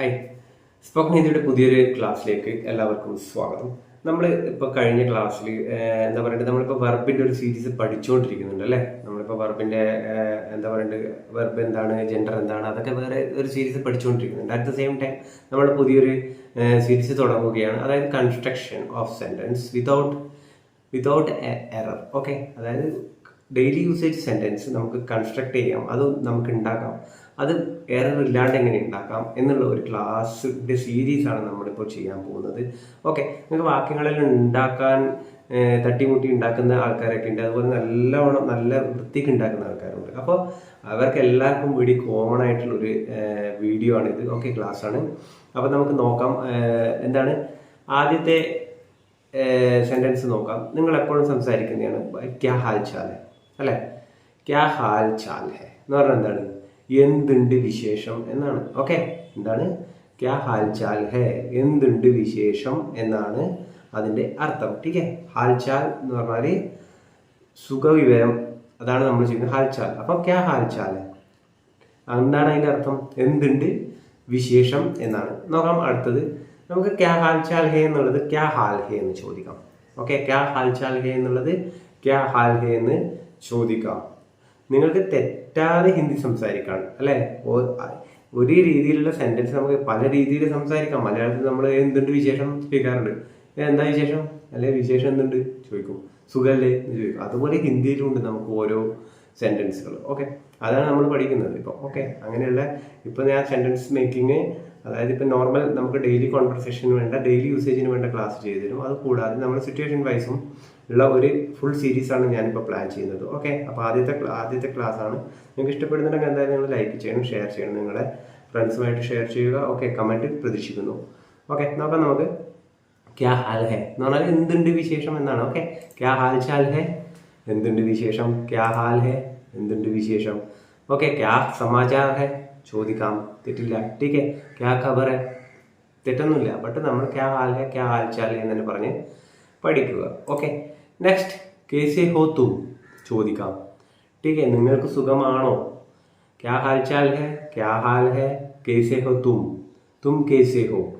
Hi spoken ഹിന്ദിയുടെ പുതിയൊരു ക്ലാസ്സിലേക്ക് എല്ലാവർക്കും സ്വാഗതം. നമ്മൾ ഇപ്പോൾ കഴിഞ്ഞ ക്ലാസ്സിൽ എന്താ പറയുക നമ്മളിപ്പോൾ വെർബിന്റെ ഒരു സീരീസ് പഠിച്ചുകൊണ്ടിരിക്കുന്നുണ്ട് അല്ലേ? നമ്മളിപ്പോൾ വെർബിന്റെ എന്താ പറയുക വെർബ് എന്താണ് ജെൻഡർ എന്താണ് അതൊക്കെ വേറെ ഒരു സീരീസ് പഠിച്ചുകൊണ്ടിരിക്കുന്നുണ്ട് അറ്റ് ദ സെയിം ടൈം നമ്മൾ പുതിയൊരു സീരീസ് തുടങ്ങുകയാണ്. അതായത് construction of sentence without without error okay അതായത് ഡെയിലി യൂസേജ് സെന്റൻസ് നമുക്ക് കൺസ്ട്രക്ട് ചെയ്യാം. അത് നമുക്ക് ഉണ്ടാക്കാം. അത് എറർ ഇല്ലാണ്ട് എങ്ങനെ ഉണ്ടാക്കാം എന്നുള്ള ഒരു ക്ലാസ്സിന്റെ സീരീസാണ് നമ്മളിപ്പോൾ ചെയ്യാൻ പോകുന്നത്. ഓക്കെ നിങ്ങൾക്ക് വാക്യങ്ങളിൽ ഉണ്ടാക്കാൻ തട്ടിമുട്ടി ഉണ്ടാക്കുന്ന ആൾക്കാരൊക്കെ ഉണ്ട് അതുപോലെ നല്ലവണ്ണം നല്ല വൃത്തിക്ക് ഉണ്ടാക്കുന്ന ആൾക്കാരുണ്ട്. അപ്പോൾ അവർക്ക് എല്ലാവർക്കും വേണ്ടി കോമൺ ആയിട്ടുള്ള ഒരു വീഡിയോ ആണ് ഇത് ഓക്കെ ക്ലാസ് ആണ്. അപ്പോൾ നമുക്ക് നോക്കാം എന്താണ്? ആദ്യത്തെ സെന്റൻസ് നോക്കാം. നിങ്ങൾ എപ്പോഴും സംസാരിക്കുന്നതാണ് ക്യാ ഹാൽ ചാൽ അല്ലെ? ക്യാ ഹാൽ ചാൽ ഹെ? എന്ന് പറഞ്ഞാൽ എന്താണ്? എന്തുണ്ട് വിശേഷം എന്നാണ്. ഓക്കെ എന്താണ്? ക്യാ ഹാൽചാൽ ഹെ? എന്തുണ്ട് വിശേഷം എന്നാണ് അതിന്റെ അർത്ഥം. ടീക്കെ ഹാൽചാൽ എന്ന് പറഞ്ഞാൽ സുഖവിവരം. അതാണ് നമ്മൾ ചെയ്യുന്നത് ഹാൽചാൽ അപ്പം ക്യാ ഹാൽചാൽ എന്താണ് അതിന്റെ അർത്ഥം? എന്തുണ്ട് വിശേഷം എന്നാണ്. നോക്കാം അടുത്തത്. നമുക്ക് ക്യാ ഹാൽചാൽ ഹെ എന്നുള്ളത് ക്യാ ഹാൽ ഹേ എന്ന് ചോദിക്കാം. ഓക്കെ ക്യാ ഹാൽചാൽ ഹേ എന്നുള്ളത് ക്യാ ഹാൽ ഹേ എന്ന് ചോദിക്കാം. നിങ്ങൾക്ക് തെറ്റാതെ ഹിന്ദി സംസാരിക്കാം അല്ലെ? ഒരു രീതിയിലുള്ള സെന്റൻസ് നമുക്ക് പല രീതിയിൽ സംസാരിക്കാം. മലയാളത്തിൽ നമ്മൾ എന്തുണ്ട് വിശേഷം ചോദിക്കാറുണ്ട് എന്താ വിശേഷം? അല്ലെ വിശേഷം എന്തുണ്ട്? ചോദിക്കും. സുഖല്ലേ എന്ന് ചോദിക്കും. അതുപോലെ ഹിന്ദിയിലും ഉണ്ട് നമുക്ക് ഓരോ സെന്റൻസുകൾ ഓക്കെ? അതാണ് നമ്മൾ പഠിക്കുന്നത് ഇപ്പൊ. ഓക്കെ? അങ്ങനെയുള്ള ഇപ്പൊ ഞാൻ സെന്റൻസ് മേക്കിംഗ് അതായത് ഇപ്പൊ നോർമൽ നമുക്ക് ഡെയിലി കോൺവെർസേഷന് വേണ്ട ഡെയിലി യൂസേജിന് വേണ്ട ക്ലാസ് ചെയ്തു തരും. അത് കൂടാതെ നമ്മൾ സിറ്റുവേഷൻ വൈസും ഉള്ള ഒരു ഫുൾ സീരീസാണ് ഞാനിപ്പോൾ പ്ലാൻ ചെയ്യുന്നത്. ഓക്കെ അപ്പോൾ ആദ്യത്തെ ആദ്യത്തെ ക്ലാസ് ആണ്. നിങ്ങൾക്ക് ഇഷ്ടപ്പെടുന്നുണ്ടെങ്കിൽ എന്തായാലും നിങ്ങൾ ലൈക്ക് ചെയ്യണം ഷെയർ ചെയ്യണം. നിങ്ങളുടെ ഫ്രണ്ട്സുമായിട്ട് ഷെയർ ചെയ്യുക. ഓക്കെ കമന്റ് പ്രതീക്ഷിക്കുന്നു. ഓക്കെ നോക്കാം നമുക്ക്. ക്യാ ഹാൽ ഹെ? എന്ന് പറഞ്ഞാൽ എന്തുണ്ട് വിശേഷം എന്നാണ്. ഓക്കെ ക്യാ ഹാൽ ചാൽ ഹെ? എന്തുണ്ട് വിശേഷം? ക്യാ ഹാൽ ഹെ? എന്തുണ്ട് വിശേഷം? ഓക്കെ ക്യാ സമാചാർ ഹെ? ചോദിക്കാം. തെറ്റില്ല. ടീക്കെ ക്യാ ഖബർ ഹെ? തെറ്റൊന്നുമില്ല. ബട്ട് നമ്മൾ ക്യാ ഹാൽ ഹെ ക്യാ ഹാൽ ചാൽ ഹെ എന്ന് പറഞ്ഞ് പഠിക്കുക. ഓക്കെ നെക്സ്റ്റ് കേസെ ഹോ തു ചോദിക്കാം. ടീക്കെ നിങ്ങൾക്ക് സുഖമാണോ? ക്യാ ഹാൽചാൽ ഹെ? ക്യാ ഹാൽ ഹെ? കേസെ ഹോ തും. തും കേസെ ഹോ.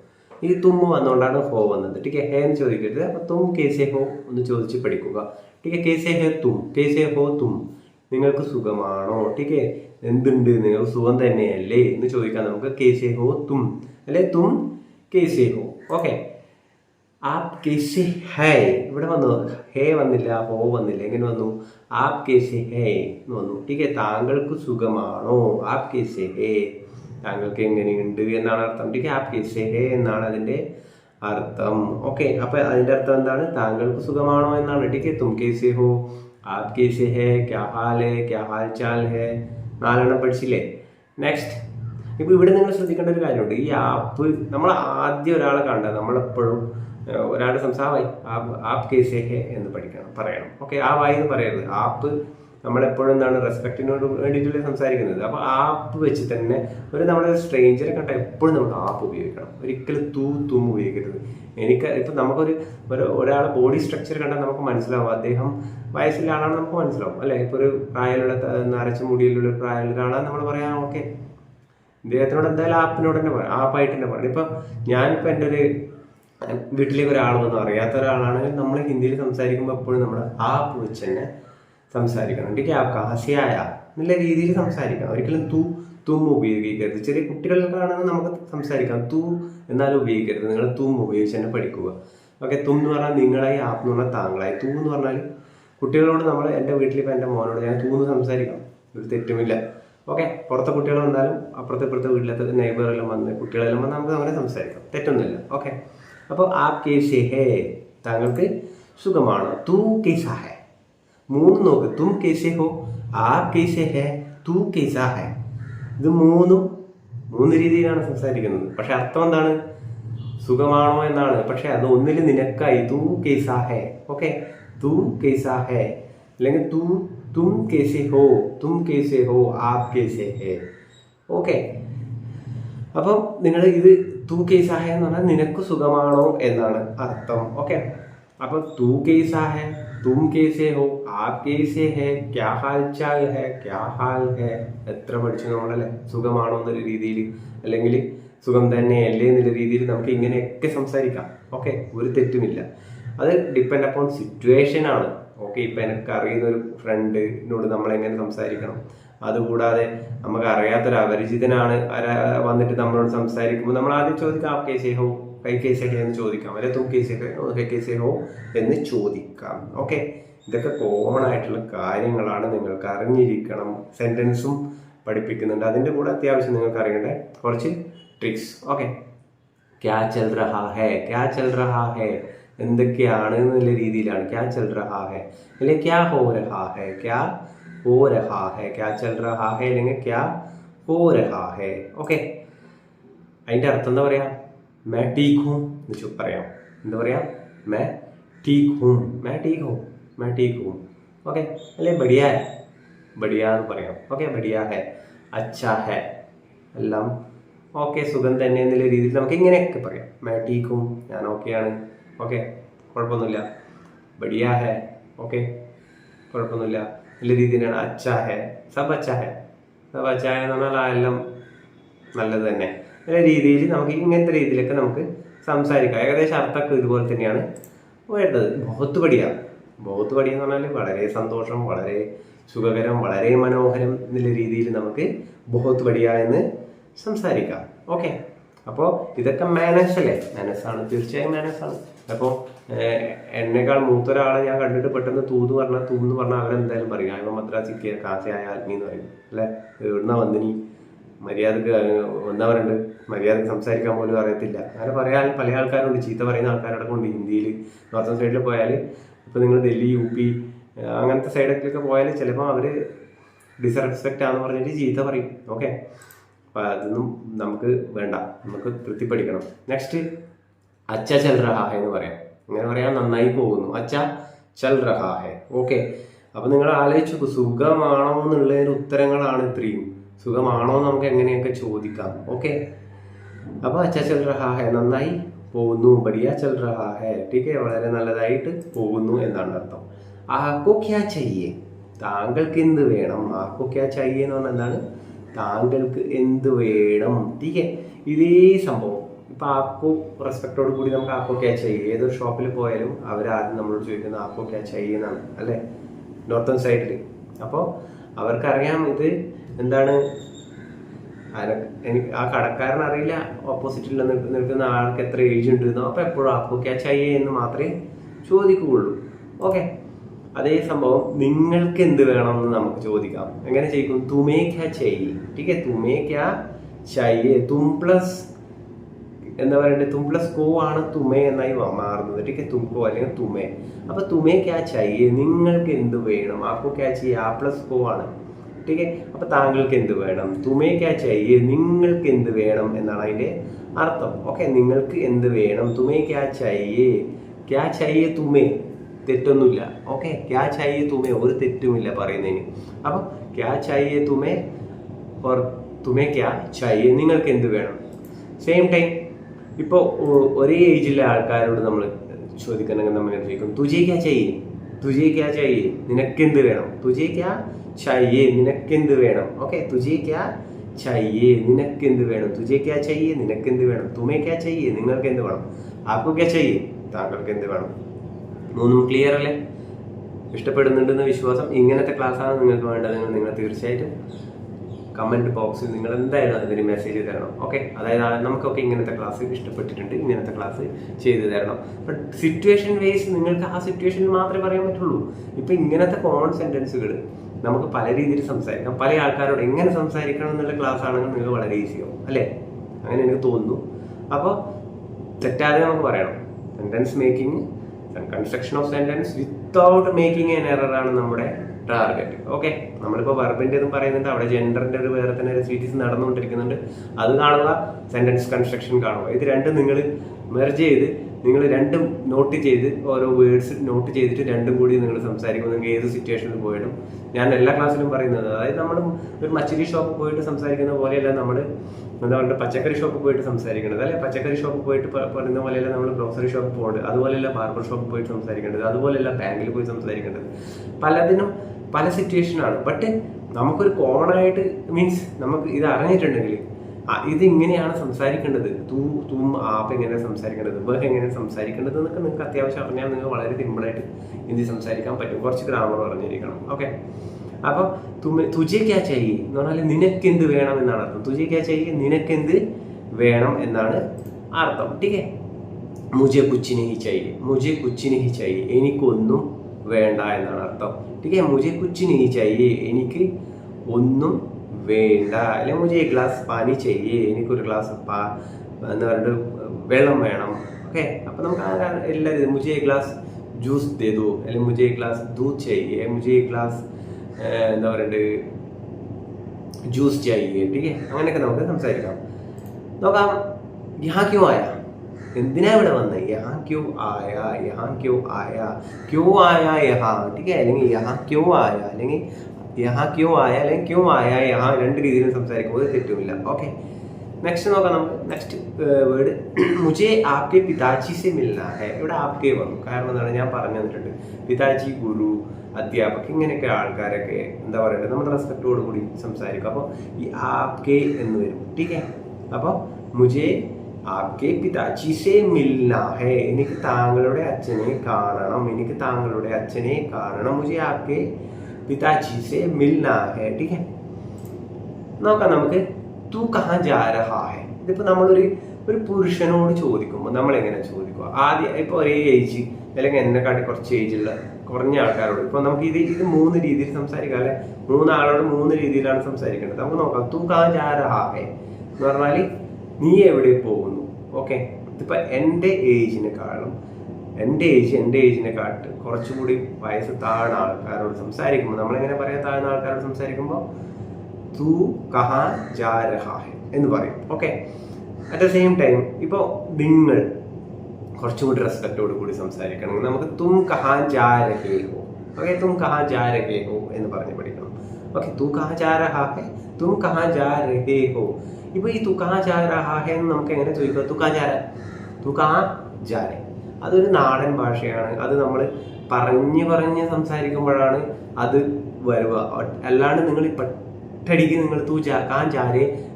ഈ തുമ്മ് വന്നുകൊണ്ടാണ് ഹോ വന്നത്. ടീക്കെ ഹേ എന്ന് ചോദിക്കരുത്. അപ്പൊ തും കേസെ ഹോ ഒന്ന് ചോദിച്ച് പഠിക്കുക. ടീക്കെ കേസെ ഹെ തും. കേസെ ഹോ തും. നിങ്ങൾക്ക് സുഖമാണോ? ടീക്കെ എന്തുണ്ട്? നിങ്ങൾക്ക് സുഖം തന്നെയല്ലേ? എന്ന് ചോദിക്കാം നമുക്ക്. കേസെ ഹോ തും. അല്ലെ? തും കേസെ ഹോ. ഓക്കെ. ആപ് കേസി ഹൈ ഇവിടെ വന്നു. ഹേ വന്നില്ല ഹോ വന്നില്ല. എങ്ങനെ വന്നു? ആപ് കേസി ഹേ എന്ന് വന്നു. ടീക്കെ താങ്കൾക്ക് സുഖമാണോ? ആപ് കേസി ഹേ താങ്കൾക്ക് എങ്ങനെയുണ്ട് എന്നാണ് അർത്ഥം. ടീക്കെ ആപ് കേസി ഹേ എന്നാണ് അതിന്റെ അർത്ഥം. ഓക്കെ അപ്പൊ അതിന്റെ അർത്ഥം എന്താണ്? താങ്കൾക്ക് സുഖമാണോ എന്നാണ് ടീക്കെ തും കേസി ഹോ ആപ് കേസി ഹേ ക്യാ ഹാൽ ഹേ ക്യാ ഹാൽ ചാൽ ഹേ. നാലെണ്ണം പഠിച്ചില്ലേ? നെക്സ്റ്റ് ഇപ്പൊ ഇവിടെ നിങ്ങൾ ശ്രദ്ധിക്കേണ്ട ഒരു കാര്യമുണ്ട്. ഈ ആപ്പ് നമ്മൾ ആദ്യം ഒരാളെ കണ്ട നമ്മളെപ്പോഴും ഏഹ്, സംസാവായി ആപ്പ് ആപ്പ് കേസേ എന്ന് പഠിക്കണം പറയണം. ഓക്കെ ആ വായി എന്ന് പറയരുത്. ആപ്പ് നമ്മളെപ്പോഴും എന്താണ് റെസ്പെക്റ്റിനോട് വേണ്ടിയിട്ടുള്ള സംസാരിക്കുന്നത്. അപ്പോൾ ആപ്പ് വെച്ച് തന്നെ ഒരു നമ്മുടെ സ്ട്രേഞ്ചറെ കണ്ട എപ്പോഴും നമ്മൾ ആപ്പ് ഉപയോഗിക്കണം. ഒരിക്കലും തൂ തൂ ഉപയോഗിക്കരുത്. എനിക്ക് ഇപ്പം നമുക്കൊരു ഒരു ഒരാളെ ബോഡി സ്ട്രക്ചർ കണ്ടാൽ നമുക്ക് മനസ്സിലാവും. അദ്ദേഹം വയസ്സിലെ ആളാണ് നമുക്ക് മനസ്സിലാവും. അല്ലെ? ഇപ്പോൾ ഒരു പ്രായമുള്ള നരച്ച മുടിയിലുള്ള പ്രായമുള്ള ഒരാളാണ് നമ്മൾ പറയാം ഓക്കെ ഇദ്ദേഹത്തിനോട് എന്തായാലും ആപ്പിനോട് തന്നെ പറയാം ആപ്പായിട്ട് തന്നെ പറയാം ഇപ്പം ഞാനിപ്പോൾ എന്റെ ഒരു വീട്ടിലേക്ക് ഒരാൾ വന്നു അറിയാത്ത ഒരാളാണെങ്കിൽ നമ്മൾ ഹിന്ദിയിൽ സംസാരിക്കുമ്പോൾ എപ്പോഴും നമ്മൾ ആ തന്നെ സംസാരിക്കണം. എനിക്ക് ആ കാസിയായ എന്നുള്ള രീതിയിൽ സംസാരിക്കണം. ഒരിക്കലും തൂ തും ഉപയോഗിക്കരുത്. ചെറിയ കുട്ടികൾക്കാണെങ്കിൽ നമുക്ക് സംസാരിക്കാം. തൂ എന്നാലും ഉപയോഗിക്കരുത്. നിങ്ങൾ തും ഉപയോഗിച്ച് തന്നെ പഠിക്കുക. ഓക്കെ തും എന്ന് പറഞ്ഞാൽ നിങ്ങളായി ആപ്പ് എന്ന് പറഞ്ഞാൽ താങ്കളായി. തൂ എന്ന് പറഞ്ഞാൽ കുട്ടികളോട് നമ്മൾ എന്റെ വീട്ടിലിപ്പോൾ എന്റെ മോനോട് ഞാൻ തൂന്ന് സംസാരിക്കാം. ഒരു തെറ്റുമില്ല. ഓക്കെ പുറത്തെ കുട്ടികൾ വന്നാലും അപ്പുറത്തെ ഇപ്പുറത്തെ വീട്ടിലത്തെ നെയ്ബറെല്ലാം വന്ന് കുട്ടികളെല്ലാം വന്ന് നമുക്ക് അങ്ങനെ സംസാരിക്കാം. തെറ്റൊന്നുമില്ല. ഓക്കെ. അപ്പോൾ ആപ് കേസെ ഹേ താങ്കൾക്ക് സുഖമാണോ? തൂ കേസ ഹേ. മൂന്ന് നോക്ക് തും കേസെ ഹോ ആപ് കേസെ ഹേ തൂ കേസ ഹേ. ഇത് മൂന്നും മൂന്ന് രീതിയിലാണ് സംസാരിക്കുന്നത്. പക്ഷെ അർത്ഥം എന്താണ്? സുഖമാണോ എന്നാണ്. പക്ഷെ അത് ഒന്നിൽ നിനക്കായി തൂ കേസാ ഹേ. ഓക്കെ? തൂ കേസാ ഹേ. അല്ലെങ്കിൽ തൂ തും കേസെ ഹോ തും കേസെ ഹോ ആപ് കേസെ ഹേ. ഓക്കെ? അപ്പം നിങ്ങൾ ഇത് തൂ കെ ഹേ എന്ന് പറഞ്ഞാൽ നിനക്ക് സുഖമാണോ എന്നാണ് അർത്ഥം. ഓക്കെ അപ്പൊ തൂ കെ ഹേ തും കേസേ ഹോ ആ കേസേ ഹേ ക്യാ ഹാൽ ചാൽ ഹേ ക്യാ ഹാൽ ഹേ എത്ര പഠിച്ചു നമ്മളല്ലേ? സുഖമാണോ എന്നൊരു രീതിയിൽ അല്ലെങ്കിൽ സുഖം തന്നെയല്ലേ എന്നുള്ള രീതിയിൽ നമുക്ക് ഇങ്ങനെയൊക്കെ സംസാരിക്കാം. ഓക്കെ ഒരു തെറ്റുമില്ല. അത് ഡിപ്പെൻഡ് അപ്പോൺ സിറ്റുവേഷൻ ആണ്. ഓക്കെ ഇപ്പം എനിക്ക് അറിയുന്ന ഒരു ഫ്രണ്ടിനോട് നമ്മൾ എങ്ങനെ സംസാരിക്കണം? അതുകൂടാതെ നമുക്ക് അറിയാത്തൊരു അപരിചിതനാണ് വന്നിട്ട് നമ്മളോട് സംസാരിക്കുമ്പോൾ നമ്മൾ ആദ്യം ചോദിക്കാം ആ കേസേ ഹോ കൈ കേസേ ഹേ എന്ന് ചോദിക്കാം. അല്ലെ തൂ കേസേ ഹൈ കേസേ ഹോ എന്ന് ചോദിക്കാം. ഓക്കെ? ഇതൊക്കെ കോമൺ ആയിട്ടുള്ള കാര്യങ്ങളാണ് നിങ്ങൾക്ക് അറിഞ്ഞിരിക്കണം സെന്റൻസും പഠിപ്പിക്കുന്നുണ്ട്. അതിന്റെ കൂടെ അത്യാവശ്യം നിങ്ങൾക്ക് അറിയേണ്ട കുറച്ച് ട്രിക്സ് ഓക്കെ? ക്യാ ചൽ റഹാ ഹേ ക്യാ ചൽ റഹാ ഹേ എന്തൊക്കെയാണ്? എന്നുള്ള രീതിയിലാണ്. ക്യാ ചൽ റഹാ ഹേ അല്ലെങ്കിൽ ക്യാ ഹോ റഹാ ഹേ ക്യാ ഹോ रहा है। क्या चल रहा है? അല്ലെങ്കിൽ ക്യാ ഹോ രഹാ ഹേ ഓക്കെ അതിന്റെ അർത്ഥം എന്താ പറയാ? മേ ടീക്ക് ഹൂം എന്ന് ചോ- പറയാം എന്താ പറയാ? മേ ടീക്ക് ഹൂം മേ ടീക്ക് ഹൂം മേ ടീക്ക് ഹൂം ഓക്കെ അല്ലെ? ബഡിയ ഹേ ബടിയ എന്ന് പറയാം। ഓക്കെ ബഡിയ ഹെ അച്ഛാ ഹെ എല്ലാം ഓക്കെ സുഖം തന്നെ എന്നുള്ള രീതിയിൽ നമുക്ക് ഇങ്ങനെയൊക്കെ പറയാം. മേ ടീക്ക് ഹൂം ഞാൻ ഓക്കെയാണ് ഓക്കെ കുഴപ്പമൊന്നുമില്ല. ബഡിയ ഹെ ഓക്കെ കുഴപ്പമൊന്നുമില്ല. നല്ല രീതിയിലാണ് അച്ചാഹെ സബ് അച്ചാഹെ സബ് അച്ചായ എന്ന് പറഞ്ഞാൽ ആ എല്ലാം നല്ലത് തന്നെ. നല്ല രീതിയിൽ നമുക്ക് ഇങ്ങനത്തെ രീതിയിലൊക്കെ നമുക്ക് സംസാരിക്കാം. ഏകദേശം അർത്ഥമൊക്കെ ഇതുപോലെ തന്നെയാണ് വരുന്നത് ബഹുത്ത് പടിയ ബഹുത്ത് പടി എന്ന് പറഞ്ഞാൽ വളരെ സന്തോഷം വളരെ സുഖകരം വളരെ മനോഹരം എന്നുള്ള രീതിയിൽ നമുക്ക് ബഹുത്ത് പടിയ എന്ന് സംസാരിക്കാം. ഓക്കെ. അപ്പോൾ ഇതൊക്കെ മാനസ് അല്ലേ? മാനേഴ്സ് ആണ്. തീർച്ചയായും മാനേഴ്സ് ആണ്. അപ്പോൾ എന്നെക്കാൾ മൂത്ത ഒരാളെ ഞാൻ കണ്ടിട്ട് പെട്ടെന്ന് തൂന്ന് പറഞ്ഞാൽ തൂന്ന് പറഞ്ഞാൽ അവരെന്തായാലും പറയും. അയവ മദ്രാസിക്ക് കാസയായ ആത്മീ എന്ന് പറയും. അല്ലേ? എവിടുന്നാ വന്നിനി? മര്യാദയ്ക്ക് എന്താ പറയണ്ട്? മര്യാദയ്ക്ക് സംസാരിക്കാൻ പോലും അറിയത്തില്ല. അങ്ങനെ പറയാൻ പല ആൾക്കാരുണ്ട്. ചീത്ത പറയുന്ന ആൾക്കാരടക്കം ഉണ്ട് ഹിന്ദിയിൽ. നോർത്തേൺ സൈഡിൽ പോയാൽ ഇപ്പോൾ നിങ്ങൾ ഡൽഹി യു പി അങ്ങനത്തെ സൈഡൊക്കെ പോയാൽ ചിലപ്പോൾ അവർ ഡിസ്റെസ്പെക്റ്റ് ആണെന്ന് പറഞ്ഞിട്ട് ചീത്ത പറയും. ഓക്കെ? അപ്പം അതൊന്നും നമുക്ക് വേണ്ട. നമുക്ക് തൃപ്തിപ്പെടിക്കണം. നെക്സ്റ്റ് അച്ഛ ചൽ എന്ന് പറയാം. ഇങ്ങനെ പറയാൻ നന്നായി പോകുന്നു. അച്ഛ ചൽ റഹാഹെ ഓക്കെ. അപ്പൊ നിങ്ങൾ ആലോചിച്ചു സുഖമാണോ എന്നുള്ളതിന് ഉത്തരങ്ങളാണ് ഇത്രയും. സുഖമാണോ നമുക്ക് എങ്ങനെയൊക്കെ ചോദിക്കാം. ഓക്കെ. അപ്പൊ അച്ഛ ചൽ റഹാഹെ നന്നായി പോകുന്നു. ബടിയ ചൽ റഹാഹെ ടീക്കെ വളരെ നല്ലതായിട്ട് പോകുന്നു എന്നാണ് അർത്ഥം. ആക്കോ ക്യാ താങ്കൾക്ക് എന്ത് വേണം? ആക്കോ ക്യാ എന്ന് പറഞ്ഞാൽ എന്താണ്? താങ്കൾക്ക് എന്ത് വേണം? ടീക്കെ. ഇതേ സംഭവം. ഇപ്പൊ ആക്കോ റെസ്പെക്ടോട് കൂടി നമുക്ക് ആക്കോ ക്യാച്ച് ചെയ്യും. ഏതൊരു ഷോപ്പിൽ പോയാലും അവർ ആദ്യം നമ്മളോട് ചോദിക്കുന്ന ആക്കോ ക്യാച്ച് ചെയ്യുന്നതാണ് അല്ലെ? നോർത്തേൺ സൈഡിൽ അപ്പോൾ അവർക്കറിയാം ഇത് എന്താണ്? എനിക്ക് ആ കടക്കാരൻ അറിയില്ല ഓപ്പോസിറ്റിൽ നിൽക്കുന്ന ആൾക്ക് എത്ര ഏജ് ഉണ്ട് എന്നോ. അപ്പൊ എപ്പോഴും ആപ്പോ ക്യാച്ച് ചെയ്യേ എന്ന് മാത്രമേ ചോദിക്കുകയുള്ളൂ. ഓക്കെ അതേ സംഭവം നിങ്ങൾക്ക് എന്ത് വേണം എന്ന് നമുക്ക് ചോദിക്കാം. എങ്ങനെ ചോദിക്കും തുമേ ക്യാ ചെയ്യേ. ടീക്കെ തുമേ തും പ്ലസ് എന്താ പറയണ്ടേ? തും പ്ലസ് കോ ആണ് തുമേ എന്നായി മാറുന്നത്. ടീക്കെ തുംകോ അല്ലെങ്കിൽ തുമേ. അപ്പൊ തുമേ ക്യാ ആയി. നിങ്ങൾക്ക് എന്ത് വേണം? ആപ്പോ ക്യാ ചെയ്യുക ആ പ്ലസ് കോ ആണ്. ടീക്കെ അപ്പൊ താങ്കൾക്ക് എന്ത് വേണം? തുമേ ക്യാ ആയി. നിങ്ങൾക്ക് എന്ത് വേണം എന്നാണ് അതിന്റെ അർത്ഥം. ഓക്കെ നിങ്ങൾക്ക് എന്ത് വേണം? തുമേ ക്യാ ആയി. ക്യാ ആയി തുമേ. തെറ്റൊന്നുമില്ല. ഓക്കെ ക്യാ ആയി തുമേ. ഒരു തെറ്റുമില്ല പറയുന്നതിന്. അപ്പൊ ക്യാ ആയി തുമേ ഓർ തുമേ ക്യാ ആയി. നിങ്ങൾക്ക് എന്ത് വേണം? സെയിം ടൈം ഇപ്പോൾ ഒരേ ഏജിലെ ആൾക്കാരോട് നമ്മൾ ചോദിക്കണമെങ്കിൽ നമ്മൾ ചോദിക്കും തുജേ ക്യാ ചെയ്യേ തുജേ നിനക്കെന്ത് വേണം? തുജേ ക്യാ ചെയ്യേ നിനക്കെന്ത് വേണം? ഓക്കെ തുജേ ക്യാ ചെയ്യേ നിനക്കെന്ത് വേണം? തുജേ ക്യാ നിനക്കെന്ത് വേണം? തുമേ ക്യാ നിങ്ങൾക്ക് എന്ത് വേണം? ആക്കു ക്യാ താങ്കൾക്ക് എന്ത് വേണം? മൂന്നും ക്ലിയർ അല്ലേ? ഇഷ്ടപ്പെടുന്നുണ്ടെന്ന് വിശ്വാസം ഇങ്ങനത്തെ ക്ലാസ്സാണ് നിങ്ങൾക്ക് വേണ്ടതെങ്കിൽ നിങ്ങൾ തീർച്ചയായിട്ടും കമന്റ് ബോക്സിൽ നിങ്ങൾ എന്തായാലും അതിന് മെസ്സേജ് തരണം ഓക്കെ അതായത് നമുക്കൊക്കെ ഇങ്ങനത്തെ ക്ലാസ് ഇഷ്ടപ്പെട്ടിട്ടുണ്ട് ഇങ്ങനത്തെ ക്ലാസ് ചെയ്തു തരണം. ബട്ട് സിറ്റുവേഷൻ വൈസ് നിങ്ങൾക്ക് ആ സിറ്റുവേഷനിൽ മാത്രമേ പറയാൻ പറ്റുള്ളൂ. ഇപ്പം ഇങ്ങനത്തെ കോമൺ സെന്റൻസുകൾ നമുക്ക് പല രീതിയിൽ സംസാരിക്കാം. പല ആൾക്കാരോട് എങ്ങനെ സംസാരിക്കണം എന്നുള്ള ക്ലാസ് ആണെങ്കിൽ നിങ്ങൾക്ക് വളരെ ഈസിയാവും അല്ലേ? അങ്ങനെ എനിക്ക് തോന്നുന്നു. അപ്പോൾ തെറ്റാതെ നമുക്ക് പറയണം. Sentence making construction of sentence without making an error ആണ് നമ്മുടെ ടാർഗറ്റ് ഓക്കെ നമ്മളിപ്പോൾ വെർബിന്റെ ഇതും പറയുന്നുണ്ട്. അവിടെ ജെൻഡറിന്റെ ഒരു വേറെ തന്നെ ഒരു സീരീസ് നടന്നുകൊണ്ടിരിക്കുന്നുണ്ട്. അത് കാണുക സെന്റൻസ് കൺസ്ട്രക്ഷൻ കാണുക. ഇത് രണ്ടും നിങ്ങൾ മെർജ് ചെയ്ത് നിങ്ങൾ രണ്ടും നോട്ട് ചെയ്ത് ഓരോ വേർഡ്സ് നോട്ട് ചെയ്തിട്ട് രണ്ടും കൂടി നിങ്ങൾ സംസാരിക്കുമ്പോൾ നിങ്ങൾക്ക് ഏത് സിറ്റുവേഷനിൽ പോയിട്ടും ഞാൻ എല്ലാ ക്ലാസ്സിലും പറയുന്നത്. അതായത് നമ്മൾ ഒരു മച്ചിലി ഷോപ്പ് പോയിട്ട് സംസാരിക്കുന്ന പോലെയല്ല നമ്മൾ പറയുക പച്ചക്കറി ഷോപ്പിൽ പോയിട്ട് സംസാരിക്കേണ്ടത് അല്ലെ? പച്ചക്കറി ഷോപ്പിൽ പോയിട്ട് പറയുന്ന പോലെയല്ല നമ്മൾ ഗ്രോസറി ഷോപ്പിൽ പോകേണ്ടത് അതുപോലെയല്ല ബാർബർ ഷോപ്പിൽ പോയിട്ട് സംസാരിക്കേണ്ടത് അതുപോലെയല്ല ബാങ്കിൽ പോയി സംസാരിക്കേണ്ടത് പലതിനും പല സിറ്റുവേഷനാണ് ബട്ട് നമുക്കൊരു കോമൺ ആയിട്ട് മീൻസ് നമുക്ക് ഇത് അറിഞ്ഞിട്ടുണ്ടെങ്കിൽ ഇത് ഇങ്ങനെയാണ് സംസാരിക്കേണ്ടത് തൂ തൂം ആപ്പ് എങ്ങനെയാണ് സംസാരിക്കേണ്ടത് ബഹ് എങ്ങനെയാണ് സംസാരിക്കേണ്ടത് എന്നൊക്കെ നിങ്ങൾക്ക് അത്യാവശ്യം അറിഞ്ഞാൽ നിങ്ങൾക്ക് വളരെ സിമ്പിളായിട്ട് ഹിന്ദി സംസാരിക്കാൻ പറ്റും. കുറച്ച് ഗ്രാമർ പറഞ്ഞിരിക്കണം. ഓക്കെ അപ്പോൾ തുമ തുജെ ക്യാ ചെയ്യേ എന്ന് പറഞ്ഞാൽ നിനക്കെന്ത് വേണം എന്നാണ് അർത്ഥം. തുജെ ക്യാ ചെയ്യേ നിനക്കെന്ത് വേണം എന്നാണ് അർത്ഥം. ടീക്കേ? മുജെ കുച്ചിനെ ഹി ചാഹിയെ മുജെ കുച്ചിനെ ഹി ചാഹിയെ എനിക്കൊന്നും വേണ്ട എന്നാണ് അർത്ഥം. ടീക്കേ? മുജെ കുച്ചിനെ ഹി ചാഹിയെ എനിക്ക് ഒന്നും വേണ്ട. അല്ലെ മുജെ ഗ്ലാസ് പാനി ചെയ്യേ. എനിക്കൊരു ഗ്ലാസ് പാ എന്ന് പറഞ്ഞിട്ട് വെള്ളം വേണം. ഓക്കെ? അപ്പം നമുക്ക് ആ എല്ലാ മുജെ ഗ്ലാസ് ജ്യൂസ് തേതു അല്ലെങ്കിൽ മുജെ ഗ്ലാസ് ദൂത് ചെയ്യേ. മുജെ ഗ്ലാസ് എന്താ പറയണ്ടത് ജ്യൂസ് ചെയ്യേ ടീക്കേ അങ്ങനെയൊക്കെ നമുക്ക് സംസാരിക്കാം. നോക്കാം. യഹാ ക്യൂ ആയ. എന്തിനാ ഇവിടെ വന്നത് യഹാ ക്യൂ ആയ യഹാ ക്യൂ ആയ. ക്യൂ ആയ യഹാ. ടീക്കേ അല്ലെങ്കിൽ യഹാ ക്യൂ ആയ അല്ലെങ്കിൽ യഹാ ക്യൂ ആയ അല്ലെങ്കിൽ ക്യൂ ആയ യഹാ. രണ്ട് രീതിയിലും സംസാരിക്കുമ്പോൾ തെറ്റുമില്ല. ഓക്കെ. നെക്സ്റ്റ് നോക്കാം നമുക്ക്. നെക്സ്റ്റ് വേർഡ് മുജേ ആപ്കെ പിതാജി സെ മിൽന ഹെ. ഇവിടെ ആപ്കെ വന്നു. കാരണം എന്താണ്? ഞാൻ പറഞ്ഞു തന്നിട്ടുണ്ട്. പിതാജി ഗുരു അധ്യാപക് ഇങ്ങനെയൊക്കെ ആൾക്കാരൊക്കെ എന്താ പറയുക നമ്മുടെ റെസ്പെക്റ്റോട് കൂടി സംസാരിക്കും. അപ്പോൾ ഈ ആപ്കെ എന്ന് വരും. ടീക്കേ അപ്പോൾ മുജേ ആപ്കെ പിതാജി സെ മിൽന ഹെ. എനിക്ക് താങ്കളുടെ അച്ഛനെ കാണണം. എനിക്ക് താങ്കളുടെ അച്ഛനെ കാണണം. മുജേ ആപ്കെ പിതാജി സെ മിൽന ഹെ. ടീക്കേ നോക്കാം നമുക്ക്. തൂ കഹാ ജാ രഹാ ഹെ ഇതിപ്പോ നമ്മളൊരു ഒരു പുരുഷനോട് ചോദിക്കുമ്പോൾ നമ്മൾ എങ്ങനെ ചോദിക്കുക ആദ്യം ഇപ്പൊ ഒരേ ഏജ് അല്ലെങ്കിൽ എന്നെക്കാട്ടി കുറച്ച് ഏജുള്ള കുറഞ്ഞ ആൾക്കാരോട്. ഇപ്പൊ നമുക്ക് ഇത് ഇത് മൂന്ന് രീതിയിൽ സംസാരിക്കാം അല്ലെ? മൂന്നാളോട് മൂന്ന് രീതിയിലാണ് സംസാരിക്കേണ്ടത്. നമുക്ക് നോക്കാം. തൂ കഹാ ജാ രഹാ ഹെ എന്ന് പറഞ്ഞാൽ നീ എവിടെ പോകുന്നു? ഓക്കെ? ഇതിപ്പോ എന്റെ ഏജിനെക്കാളും എന്റെ ഏജ് എന്റെ ഏജിനെക്കാട്ട് കുറച്ചുകൂടി വയസ്സ് താഴ്ന്ന ആൾക്കാരോട് സംസാരിക്കുമ്പോൾ നമ്മളെങ്ങനെ പറയാം താഴ്ന്ന ആൾക്കാരോട് സംസാരിക്കുമ്പോൾ തൂ കഹാ ജാ രഹാ ഹെ എന്ന് പറയും. Okay at the same time ഇപ്പോൾ നിങ്ങൾ കുറച്ചും കൂടി റെസ്പെക്റ്റോട് കൂടി സംസാരിക്കണമെങ്കിൽ നമുക്ക് തും കഹാ ജാരഹേഹോ ഓക്കെ തും കഹാ ജാരഹേഹോ എന്ന് പറഞ്ഞ് പഠിക്കണം. ഓക്കെ തൂ കഹാ ജാരഹാഹെ തും കഹാ ജാരഹേഹോ ഇപ്പൊ ഈ തു കഹാ ജാ രഹാ ഹെ എന്ന് നമുക്ക് എങ്ങനെ ചോദിക്കാം? തു കഹാ ജാ ജാര തു കഹാ ജാ രഹ അതൊരു നാടൻ ഭാഷയാണ്. അത് നമ്മൾ പറഞ്ഞ് പറഞ്ഞ് സംസാരിക്കുമ്പോഴാണ് അത് വരുക. അല്ലാണ്ട് നിങ്ങൾ ഒറ്റടിക്ക് നിങ്ങൾ തൂ ജാ കാ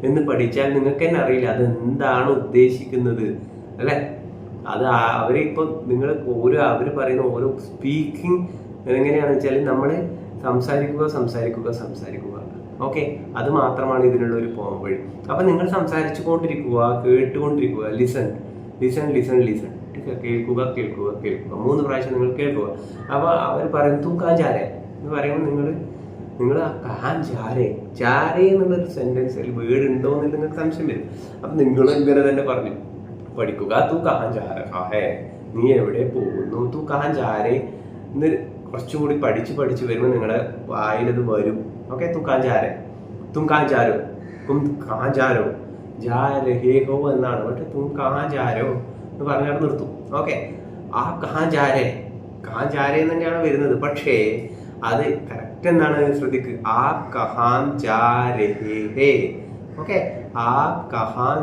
എന്ന് പഠിച്ചാൽ നിങ്ങൾക്ക് തന്നെ അറിയില്ല അത് എന്താണ് ഉദ്ദേശിക്കുന്നത് അല്ലേ? അത് അവരിപ്പോൾ അവരിപ്പോ നിങ്ങൾ ഓരോ അവർ പറയുന്ന ഓരോ സ്പീക്കിംഗ് എങ്ങനെയാണെന്ന് വെച്ചാൽ നമ്മൾ സംസാരിക്കുക സംസാരിക്കുക സംസാരിക്കുക. ഓക്കെ? അത് മാത്രമാണ് ഇതിനുള്ള ഒരു പോം വഴി. അപ്പം നിങ്ങൾ സംസാരിച്ചു കൊണ്ടിരിക്കുക കേട്ടുകൊണ്ടിരിക്കുക ലിസൺ ലിസൺ ലിസൺ ലിസൺ കേൾക്കുക കേൾക്കുക കേൾക്കുക മൂന്ന് പ്രാവശ്യം നിങ്ങൾ കേൾക്കുക. അപ്പോൾ അവർ പറയും തൂക്കാചാര എന്ന് പറയുമ്പോൾ നിങ്ങൾ നിങ്ങൾ കാൻ ചാരേ ചാരേ എന്നുള്ളൊരു സെന്റൻസിൽ ഉണ്ടോ എന്ന് നിങ്ങൾക്ക് സംശയം വരും. അപ്പൊ നിങ്ങൾ ഇങ്ങനെ തന്നെ പറഞ്ഞു. പഠിക്കുക തൂ കഹാൻ ജാരഹാ ഹേ നീ എവിടെ പോകുന്നു? തൂ കഹാൻ ചാരേ. എന്ന് കുറച്ചും കൂടി പഠിച്ച് പഠിച്ച് വരുമ്പോൾ നിങ്ങളെ വായിലത് വരും. ഓക്കെ തൂ കാൻ ജാരെ തും കാൻ ചാരോ? തും കാൻ ചാരോ? ജാ രഹേ ഹോ എന്നാണ്. പക്ഷെ തും കാൻ ചാരോ? എന്ന് പറഞ്ഞാൽ നിർത്തും. ഓക്കെ ആ കാൻ ചാരേ കാൻ ചാരേ തന്നെയാണ് വരുന്നത്. പക്ഷേ അത് കറക്റ്റ് എന്താണ് ശ്രദ്ധിക്കുക ആ കഹാം ഓക്കെ? ആ കഹാൻ